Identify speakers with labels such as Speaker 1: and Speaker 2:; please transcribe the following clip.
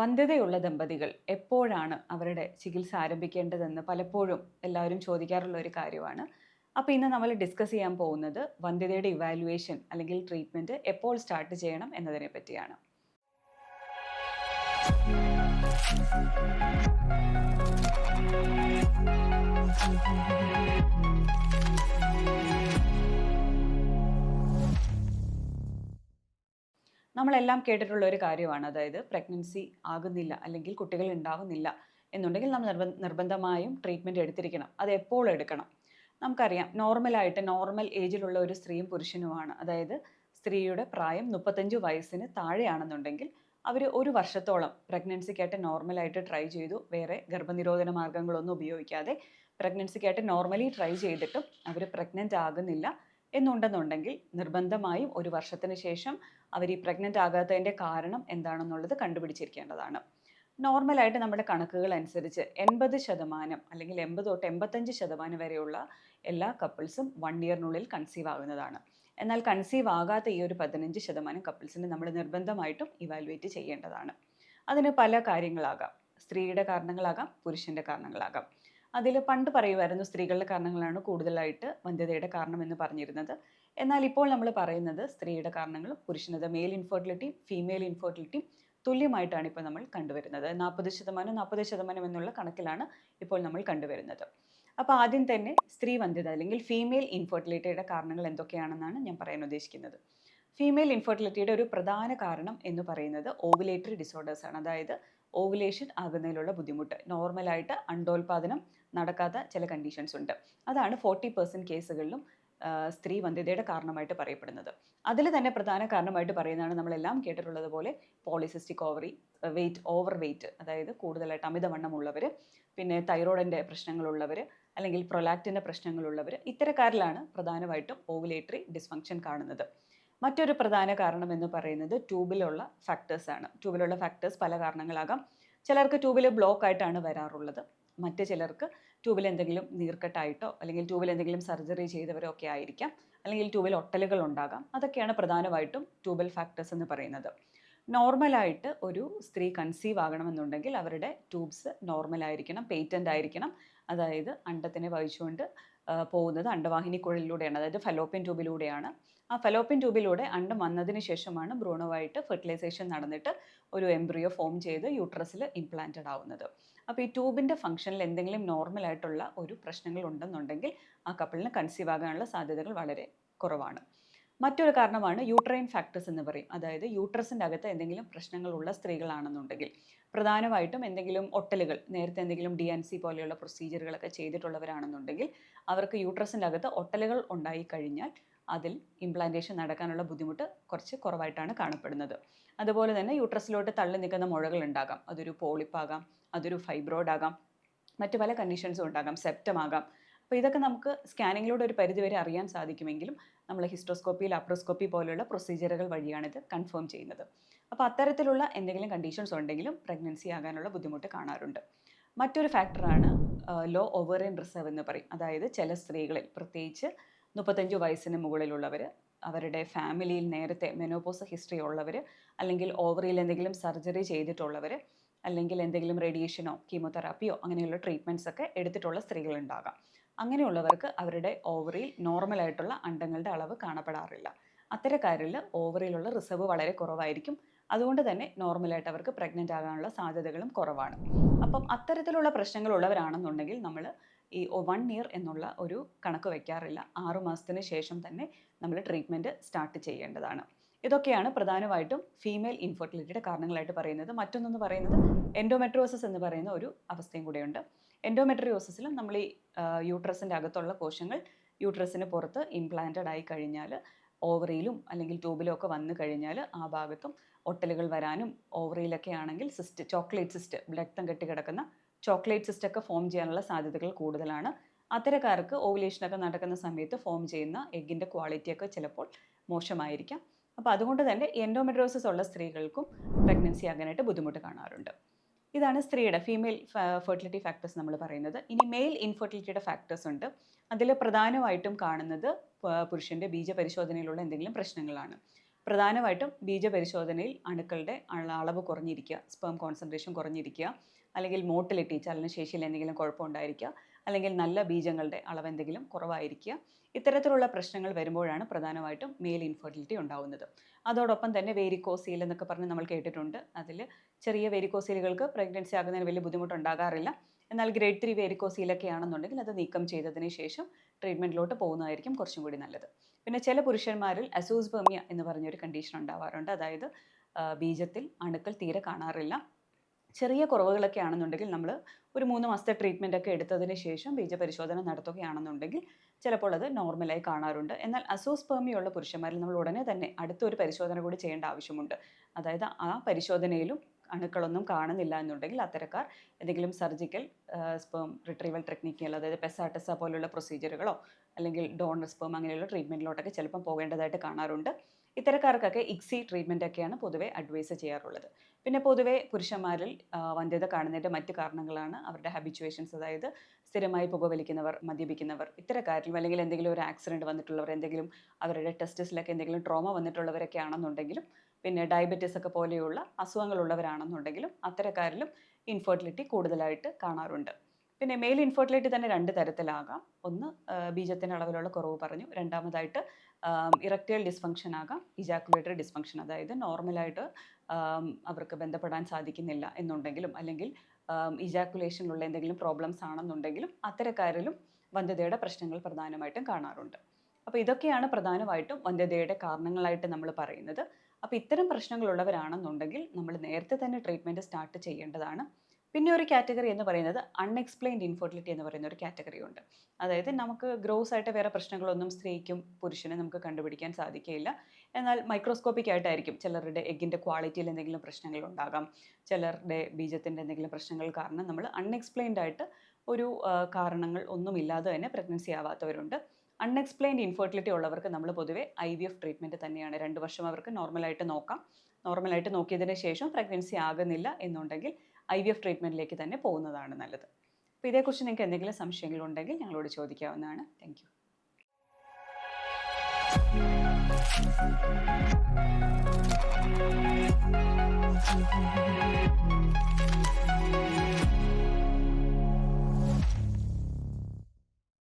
Speaker 1: വന്ധ്യതയുള്ള ദമ്പതികൾ എപ്പോഴാണ് അവരുടെ ചികിത്സ ആരംഭിക്കേണ്ടതെന്ന് പലപ്പോഴും എല്ലാവരും ചോദിക്കാറുള്ള ഒരു കാര്യമാണ്. അപ്പോൾ ഇന്ന് നമ്മൾ ഡിസ്കസ് ചെയ്യാൻ പോകുന്നത് വന്ധ്യതയുടെ ഇവാലുവേഷൻ അല്ലെങ്കിൽ ട്രീറ്റ്മെന്റ് എപ്പോൾ സ്റ്റാർട്ട് ചെയ്യണം എന്നതിനെ പറ്റിയാണ്. നമ്മളെല്ലാം കേട്ടിട്ടുള്ള ഒരു കാര്യമാണ്. അതായത് പ്രഗ്നൻസി ആകുന്നില്ല അല്ലെങ്കിൽ കുട്ടികൾ ഉണ്ടാകുന്നില്ല എന്നുണ്ടെങ്കിൽ നമ്മൾ നിർബ നിർബന്ധമായും ട്രീറ്റ്മെന്റ് എടുത്തിരിക്കണം. അത് എപ്പോൾ എടുക്കണം? നമുക്കറിയാം. നോർമലായിട്ട് നോർമൽ ഏജിലുള്ള ഒരു സ്ത്രീയും പുരുഷനുമാണ്. അതായത് സ്ത്രീയുടെ പ്രായം മുപ്പത്തഞ്ച് വയസ്സിന് താഴെയാണെന്നുണ്ടെങ്കിൽ അവർ ഒരു വർഷത്തോളം പ്രഗ്നൻസിക്കായിട്ട് നോർമലായിട്ട് ട്രൈ ചെയ്തു. വേറെ ഗർഭനിരോധന മാർഗങ്ങളൊന്നും ഉപയോഗിക്കാതെ പ്രഗ്നൻസിക്കായിട്ട് നോർമലി ട്രൈ ചെയ്തിട്ടും അവർ പ്രഗ്നന്റ് ആകുന്നില്ല എന്നുണ്ടെന്നുണ്ടെങ്കിൽ നിർബന്ധമായും ഒരു വർഷത്തിന് ശേഷം അവർ ഈ പ്രഗ്നന്റ് ആകാത്തതിന്റെ കാരണം എന്താണെന്നുള്ളത് കണ്ടുപിടിച്ചിരിക്കേണ്ടതാണ്. നോർമലായിട്ട് നമ്മുടെ കണക്കുകൾ അനുസരിച്ച് എൺപത് ശതമാനം അല്ലെങ്കിൽ എൺപത് തൊട്ട് എൺപത്തഞ്ച് ശതമാനം വരെയുള്ള എല്ലാ കപ്പിൾസും വൺ ഇയറിനുള്ളിൽ കൺസീവ് ആകുന്നതാണ്. എന്നാൽ കൺസീവ് ആകാത്ത ഈ ഒരു പതിനഞ്ച് ശതമാനം കപ്പിൾസിനെ നമ്മൾ നിർബന്ധമായിട്ടും ഇവാലുവേറ്റ് ചെയ്യേണ്ടതാണ്. അതിന് പല കാര്യങ്ങളാകാം. സ്ത്രീയുടെ കാരണങ്ങളാകാം പുരുഷന്റെ കാരണങ്ങളാകാം. അതിൽ പണ്ട് പറയുമായിരുന്നു സ്ത്രീകളുടെ കാരണങ്ങളാണ് കൂടുതലായിട്ട് വന്ധ്യതയുടെ കാരണം എന്ന് പറഞ്ഞിരുന്നത്. എന്നാൽ ഇപ്പോൾ നമ്മൾ പറയുന്നത് സ്ത്രീയുടെ കാരണങ്ങൾ പുരുഷനത് മെയിൽ ഇൻഫെർട്ടിലിറ്റി ഫീമെയിൽ ഇൻഫെർട്ടിലിറ്റി തുല്യമായിട്ടാണ് ഇപ്പോൾ നമ്മൾ കണ്ടുവരുന്നത്. നാൽപ്പത് ശതമാനം നാൽപ്പത് ശതമാനം എന്നുള്ള കണക്കിലാണ് ഇപ്പോൾ നമ്മൾ കണ്ടുവരുന്നത്. അപ്പോൾ ആദ്യം തന്നെ സ്ത്രീ വന്ധ്യത അല്ലെങ്കിൽ ഫീമെയിൽ ഇൻഫെർട്ടിലിറ്റിയുടെ കാരണങ്ങൾ എന്തൊക്കെയാണെന്നാണ് ഞാൻ പറയാൻ ഉദ്ദേശിക്കുന്നത്. ഫീമെയിൽ ഇൻഫെർട്ടിലിറ്റിയുടെ ഒരു പ്രധാന കാരണം എന്ന് പറയുന്നത് ഓവുലേറ്ററി ഡിസോർഡേഴ്സ് ആണ്. അതായത് ഓവുലേഷൻ ആകുന്നതിലുള്ള ബുദ്ധിമുട്ട്. നോർമലായിട്ട് അണ്ടോൽപാദനം നടക്കാത്ത ചില കണ്ടീഷൻസ് ഉണ്ട്. അതാണ് ഫോർട്ടി പെർസെന്റ് കേസുകളിലും സ്ത്രീ വന്ധ്യതയുടെ കാരണമായിട്ട് പറയപ്പെടുന്നത്. അതിൽ തന്നെ പ്രധാന കാരണമായിട്ട് പറയുന്നതാണ് നമ്മളെല്ലാം കേട്ടിട്ടുള്ളത് പോലെ polycystic ovary weight over weight അതായത് കൂടുതലായിട്ട് അമിതവണ്ണമുള്ളവർ പിന്നെ തൈറോയിഡിന്റെ പ്രശ്നങ്ങളുള്ളവർ അല്ലെങ്കിൽ പ്രൊലാക്റ്റിന്റെ പ്രശ്നങ്ങളുള്ളവർ ഇത്തരക്കാരിലാണ് പ്രധാനമായിട്ടും ഓവുലേറ്ററി ഡിസ്ഫങ്ഷൻ കാണുന്നത്. മറ്റൊരു പ്രധാന കാരണം എന്ന് പറയുന്നത് ട്യൂബിലുള്ള ഫാക്ടേഴ്സാണ് ട്യൂബിലുള്ള ഫാക്ടേഴ്സ് പല കാരണങ്ങളാകാം. ചിലർക്ക് ട്യൂബിൽ ബ്ലോക്ക് ആയിട്ടാണ് വരാറുള്ളത്. മറ്റ് ചിലർക്ക് ട്യൂബിൽ എന്തെങ്കിലും നീർക്കെട്ടായിട്ടോ അല്ലെങ്കിൽ ട്യൂബിൽ എന്തെങ്കിലും സർജറി ചെയ്തവരോ ഒക്കെ ആയിരിക്കാം. അല്ലെങ്കിൽ ട്യൂബിൽ ഒട്ടലുകൾ ഉണ്ടാകാം. അതൊക്കെയാണ് പ്രധാനമായിട്ടും ട്യൂബൽ ഫാക്ടേഴ്സ് എന്ന് പറയുന്നത്. നോർമലായിട്ട് ഒരു സ്ത്രീ കൺസീവ് ആകണമെന്നുണ്ടെങ്കിൽ അവരുടെ ട്യൂബ്സ് നോർമലായിരിക്കണം പേറ്റന്റ് ആയിരിക്കണം. അതായത് അണ്ടത്തിനെ വഹിച്ചുകൊണ്ട് പോകുന്നത് അണ്ടവാഹിനി കുഴലിലൂടെയാണ് അതായത് ഫലോപ്യൻ ട്യൂബിലൂടെയാണ്. ആ ഫലോപ്യൻ ട്യൂബിലൂടെ അണ്ടം വന്നതിന് ശേഷമാണ് ഭ്രൂണമായിട്ട് ഫെർട്ടിലൈസേഷൻ നടന്നിട്ട് ഒരു എംബ്രിയോ ഫോം ചെയ്ത് യൂട്രസിൽ ഇംപ്ലാന്റഡ് ആവുന്നത്. അപ്പോൾ ഈ ട്യൂബിന്റെ ഫംഗ്ഷനിൽ എന്തെങ്കിലും നോർമൽ ആയിട്ടുള്ള ഒരു പ്രശ്നങ്ങൾ ഉണ്ടെന്നുണ്ടെങ്കിൽ ആ കപ്പിളിന് കൺസീവ് ആകാനുള്ള സാധ്യതകൾ വളരെ കുറവാണ്. മറ്റൊരു കാരണമാണ് യൂട്രൈൻ ഫാക്ടേഴ്സ് എന്ന് പറയും. അതായത് യൂട്രസിന്റെ അകത്ത് എന്തെങ്കിലും പ്രശ്നങ്ങളുള്ള സ്ത്രീകളാണെന്നുണ്ടെങ്കിൽ പ്രധാനമായിട്ടും എന്തെങ്കിലും ഒട്ടലുകൾ നേരത്തെ എന്തെങ്കിലും ഡി എൻ സി പോലെയുള്ള പ്രൊസീജിയറുകളൊക്കെ ചെയ്തിട്ടുള്ളവരാണെന്നുണ്ടെങ്കിൽ അവർക്ക് യൂട്രസിന്റെ അകത്ത് ഒട്ടലുകൾ ഉണ്ടായി കഴിഞ്ഞാൽ അതിൽ ഇംപ്ലാന്റേഷൻ നടക്കാനുള്ള ബുദ്ധിമുട്ട് കുറച്ച് കുറവായിട്ടാണ് കാണപ്പെടുന്നത്. അതുപോലെ തന്നെ യൂട്രസിലോട്ട് തള്ളി നിൽക്കുന്ന മുഴകൾ ഉണ്ടാകാം. അതൊരു പോളിപ്പാകാം അതൊരു ഫൈബ്രോയിഡ് ആകാം മറ്റു പല കണ്ടീഷൻസും ഉണ്ടാകാം. സെപ്റ്റം ആകാം അപ്പോൾ ഇതൊക്കെ നമുക്ക് സ്കാനിങ്ങിലൂടെ ഒരു പരിധിവരെ അറിയാൻ സാധിക്കുമെങ്കിലും നമ്മൾ ഹിസ്റ്റോസ്കോപ്പി ലാപ്രോസ്കോപ്പി പോലെയുള്ള പ്രൊസീജിയറുകൾ വഴിയാണ് ഇത് കൺഫേം ചെയ്യുന്നത്. അപ്പോൾ അത്തരത്തിലുള്ള എന്തെങ്കിലും കണ്ടീഷൻസ് ഉണ്ടെങ്കിലും പ്രഗ്നൻസി ആകാനുള്ള ബുദ്ധിമുട്ട് കാണാറുണ്ട്. മറ്റൊരു ഫാക്ടറാണ് ലോ ഓവറിൻ റിസർവ് എന്ന് പറയും. അതായത് ചില സ്ത്രീകളിൽ പ്രത്യേകിച്ച് മുപ്പത്തഞ്ച് വയസ്സിന് മുകളിലുള്ളവർ അവരുടെ ഫാമിലിയിൽ നേരത്തെ മെനോപോസ് ഹിസ്റ്ററി ഉള്ളവർ അല്ലെങ്കിൽ ഓവറിയിൽ എന്തെങ്കിലും സർജറി ചെയ്തിട്ടുള്ളവർ അല്ലെങ്കിൽ എന്തെങ്കിലും റേഡിയേഷനോ കീമോതെറാപ്പിയോ അങ്ങനെയുള്ള ട്രീറ്റ്മെന്റ്സ് ഒക്കെ എടുത്തിട്ടുള്ള സ്ത്രീകളുണ്ടാകാം. അങ്ങനെയുള്ളവർക്ക് അവരുടെ ഓവറിയിൽ നോർമലായിട്ടുള്ള അണ്ടങ്ങളുടെ അളവ് കാണപ്പെടാറില്ല. അത്തരക്കാരിൽ ഓവറിയിലുള്ള റിസർവ് വളരെ കുറവായിരിക്കും. അതുകൊണ്ട് തന്നെ നോർമലായിട്ട് അവർക്ക് പ്രഗ്നന്റ് ആകാനുള്ള സാധ്യതകളും കുറവാണ്. അപ്പം അത്തരത്തിലുള്ള പ്രശ്നങ്ങൾ ഉള്ളവരാണെന്നുണ്ടെങ്കിൽ നമ്മൾ ഈ വൺ ഇയർ എന്നുള്ള ഒരു കണക്ക് വയ്ക്കാറില്ല ആറു മാസത്തിന് ശേഷം തന്നെ നമ്മൾ ട്രീറ്റ്മെന്റ് സ്റ്റാർട്ട് ചെയ്യേണ്ടതാണ്. ഇതൊക്കെയാണ് പ്രധാനമായിട്ടും ഫീമെയിൽ ഇൻഫെർട്ടിലിറ്റിയുടെ കാരണങ്ങളായിട്ട് പറയുന്നത്. മറ്റൊന്നെന്ന് പറയുന്നത് എൻഡോമെട്രോസിസ് എന്ന് പറയുന്ന ഒരു അവസ്ഥയും കൂടെയുണ്ട്. എൻഡോമെട്രിയോസിസിലും നമ്മൾ ഈ യൂട്രസിന്റെ അകത്തുള്ള കോശങ്ങൾ യൂട്രസിന് പുറത്ത് ഇംപ്ലാന്റഡ് ആയി കഴിഞ്ഞാൽ ഓവറിയിലും അല്ലെങ്കിൽ ട്യൂബിലും ഒക്കെ വന്നു കഴിഞ്ഞാൽ ആ ഭാഗത്തും ഒട്ടലുകൾ വരാനും ഓവറിയിലൊക്കെ ആണെങ്കിൽ സിസ്റ്റ് ചോക്ലേറ്റ് സിസ്റ്റ് രക്തം കെട്ടി കിടക്കുന്ന ചോക്ലേറ്റ് സിസ്റ്റ് ഒക്കെ ഫോം ചെയ്യാനുള്ള സാധ്യതകൾ കൂടുതലാണ്. അത്തരക്കാർക്ക് ഓവുലേഷനൊക്കെ നടക്കുന്ന സമയത്ത് ഫോം ചെയ്യുന്ന എഗ്ഗിന്റെ ക്വാളിറ്റിയൊക്കെ ചിലപ്പോൾ മോശമായിരിക്കാം. അപ്പോൾ അതുകൊണ്ട് തന്നെ എൻഡോമെട്രോസിസ് ഉള്ള സ്ത്രീകൾക്കും പ്രഗ്നൻസി ആകാനായിട്ട് ബുദ്ധിമുട്ട് കാണാറുണ്ട്. ഇതാണ് സ്ത്രീയുടെ ഫീമെയിൽ ഫെർട്ടിലിറ്റി ഫാക്ടേഴ്സ് നമ്മൾ പറയുന്നത്. ഇനി മെയിൽ ഇൻഫെർട്ടിലിറ്റിയുടെ ഫാക്ടേഴ്സ് ഉണ്ട്. അതിൽ പ്രധാനമായിട്ടും കാണുന്നത് പുരുഷന്റെ ബീജപരിശോധനയിലുള്ള എന്തെങ്കിലും പ്രശ്നങ്ങളാണ്. പ്രധാനമായിട്ടും ബീജപരിശോധനയിൽ അണുക്കളുടെ അളവ് കുറഞ്ഞിരിക്കുക സ്പേം കോൺസെൻട്രേഷൻ കുറഞ്ഞിരിക്കുക അല്ലെങ്കിൽ മോട്ടിലിറ്റി ചലനശേഷിയിൽ എന്തെങ്കിലും കുഴപ്പമുണ്ടായിരിക്കുക അല്ലെങ്കിൽ നല്ല ബീജങ്ങളുടെ അളവ് എന്തെങ്കിലും കുറവായിരിക്കുക. ഇത്തരത്തിലുള്ള പ്രശ്നങ്ങൾ വരുമ്പോഴാണ് പ്രധാനമായിട്ടും മെയിൽ ഇൻഫെർട്ടിലിറ്റി ഉണ്ടാവുന്നത്. അതോടൊപ്പം തന്നെ വേരിക്കോസീൽ എന്നൊക്കെ പറഞ്ഞ് നമ്മൾ കേട്ടിട്ടുണ്ട്. അതിൽ ചെറിയ വേരിക്കോസീലുകൾക്ക് പ്രഗ്നൻസി ആകുന്നതിന് വലിയ ബുദ്ധിമുട്ടുണ്ടാകാറില്ല. എന്നാൽ ഗ്രേഡ് ത്രീ വേരിക്കോസീലൊക്കെ ആണെന്നുണ്ടെങ്കിൽ അത് നീക്കം ചെയ്തതിന് ശേഷം ട്രീറ്റ്മെന്റിലോട്ട് പോകുന്നതായിരിക്കും കുറച്ചും കൂടി നല്ലത്. പിന്നെ ചില പുരുഷന്മാരിൽ അസൂസ്ബമിയ എന്ന് പറഞ്ഞൊരു കണ്ടീഷൻ ഉണ്ടാവാറുണ്ട്. അതായത് ബീജത്തിൽ അണുക്കൾ തീരെ കാണാറില്ല. ചെറിയ കുറവുകളൊക്കെ ആണെന്നുണ്ടെങ്കിൽ നമ്മൾ ഒരു മൂന്ന് മാസത്തെ ട്രീറ്റ്മെന്റ് ഒക്കെ എടുത്തതിന് ശേഷം ബീജപരിശോധന നടത്തുകയാണെന്നുണ്ടെങ്കിൽ ചിലപ്പോൾ അത് നോർമലായി കാണാറുണ്ട്. എന്നാൽ അസോസ്പേമിയുള്ള പുരുഷന്മാരിൽ നമ്മൾ ഉടനെ തന്നെ അടുത്തൊരു പരിശോധന കൂടി ചെയ്യേണ്ട ആവശ്യമുണ്ട്. അതായത് ആ പരിശോധനയിലും അണുക്കളൊന്നും കാണുന്നില്ല എന്നുണ്ടെങ്കിൽ അത്തരക്കാർ എന്തെങ്കിലും സർജിക്കൽ സ്പേം റിട്രീവൽ ടെക്നിക്കുകൾ അതായത് പെസാട്ടസ പോലുള്ള പ്രൊസീജിയറുകളോ അല്ലെങ്കിൽ ഡോണർ സ്പേം അങ്ങനെയുള്ള ട്രീറ്റ്മെന്റിലോട്ടൊക്കെ ചിലപ്പം പോകേണ്ടതായിട്ട് കാണാറുണ്ട്. ഇത്തരക്കാർക്കൊക്കെ ഇക്സി ട്രീറ്റ്മെന്റ് ഒക്കെയാണ് പൊതുവെ അഡ്വൈസ് ചെയ്യാറുള്ളത്. പിന്നെ പൊതുവെ പുരുഷന്മാരിൽ വന്ധ്യത കാണുന്നതിന്റെ മറ്റ് കാരണങ്ങളാണ് അവരുടെ ഹാബിറ്റുവേഷൻസ് അതായത് സ്ഥിരമായി പുകവലിക്കുന്നവർ മദ്യപിക്കുന്നവർ ഇത്തരക്കാരിലും അല്ലെങ്കിൽ എന്തെങ്കിലും ഒരു ആക്സിഡന്റ് വന്നിട്ടുള്ളവർ എന്തെങ്കിലും അവരുടെ ടെസ്റ്റസിലൊക്കെ എന്തെങ്കിലും ട്രോമ വന്നിട്ടുള്ളവരൊക്കെ ആണെന്നുണ്ടെങ്കിലും പിന്നെ ഡയബറ്റീസ് ഒക്കെ പോലെയുള്ള അസുഖങ്ങളുള്ളവരാണെന്നുണ്ടെങ്കിലും അത്തരക്കാരിലും ഇൻഫെർട്ടിലിറ്റി കൂടുതലായിട്ട് കാണാറുണ്ട്. പിന്നെ മെയിൽ ഇൻഫെർട്ടിലിറ്റി തന്നെ രണ്ട് തരത്തിലാകാം. ഒന്ന് ബീജത്തിന്റെ അളവിലുള്ള കുറവ് പറഞ്ഞു. രണ്ടാമതായിട്ട് ഇറക്റ്റൈൽ ഡിസ്ഫങ്ഷൻ ആകാം ഇജാക്കുലേറ്ററി ഡിസ്ഫങ്ഷൻ അതായത് നോർമലായിട്ട് അവർക്ക് ബന്ധപ്പെടാൻ സാധിക്കുന്നില്ല എന്നുണ്ടെങ്കിലും അല്ലെങ്കിൽ ഇജാക്കുലേഷനിലുള്ള എന്തെങ്കിലും പ്രോബ്ലംസ് ആണെന്നുണ്ടെങ്കിലും അത്തരക്കാരിലും വന്ധ്യതയുടെ പ്രശ്നങ്ങൾ പ്രധാനമായിട്ടും കാണാറുണ്ട്. അപ്പോൾ ഇതൊക്കെയാണ് പ്രധാനമായിട്ടും വന്ധ്യതയുടെ കാരണങ്ങളായിട്ട് നമ്മൾ പറയുന്നത്. അപ്പോൾ ഇത്തരം പ്രശ്നങ്ങളുള്ളവരാണെന്നുണ്ടെങ്കിൽ നമ്മൾ നേരത്തെ തന്നെ ട്രീറ്റ്മെന്റ് സ്റ്റാർട്ട് ചെയ്യേണ്ടതാണ്. പിന്നെ ഒരു കാറ്റഗറി എന്ന് പറയുന്നത് അൺഎക്സ്പ്ലെയിൻഡ് ഇൻഫെർട്ടിലിറ്റി എന്ന് പറയുന്ന ഒരു കാറ്റഗറി ഉണ്ട്. അതായത് നമുക്ക് ഗ്രോസ് ആയിട്ട് വേറെ പ്രശ്നങ്ങളൊന്നും സ്ത്രീക്കും പുരുഷനും നമുക്ക് കണ്ടുപിടിക്കാൻ സാധിക്കുകയില്ല എന്നാൽ മൈക്രോസ്കോപ്പിക് ആയിട്ടായിരിക്കും ചിലരുടെ എഗ്ഗിന്റെ ക്വാളിറ്റിയിൽ എന്തെങ്കിലും പ്രശ്നങ്ങൾ ഉണ്ടാകാം. ചിലരുടെ ബീജത്തിന്റെ എന്തെങ്കിലും പ്രശ്നങ്ങൾ കാരണം നമ്മൾ അൺഎക്സ്പ്ലെയിൻഡ് ആയിട്ട് ഒരു കാരണങ്ങൾ ഒന്നുമില്ലാതെ തന്നെ പ്രഗ്നൻസി ആവാത്തവരുണ്ട്. അൺഎക്സ്പ്ലെയിൻഡ് ഇൻഫെർട്ടിലിറ്റി ഉള്ളവർക്ക് നമ്മൾ പൊതുവേ ഐ വി എഫ് ട്രീറ്റ്മെന്റ് തന്നെയാണ്. രണ്ട് വർഷം അവർക്ക് നോർമലായിട്ട് നോക്കാം. നോർമലായിട്ട് നോക്കിയതിന് ശേഷം പ്രഗ്നൻസി ആകുന്നില്ല എന്നുണ്ടെങ്കിൽ ഐ വി എഫ് ട്രീറ്റ്മെന്റിലേക്ക് തന്നെ പോകുന്നതാണ് നല്ലത്. അപ്പോൾ ഇതേക്കുറിച്ച് നിങ്ങൾക്ക് എന്തെങ്കിലും സംശയങ്ങളുണ്ടെങ്കിൽ ഞങ്ങളോട് ചോദിക്കാവുന്നതാണ്. Thank you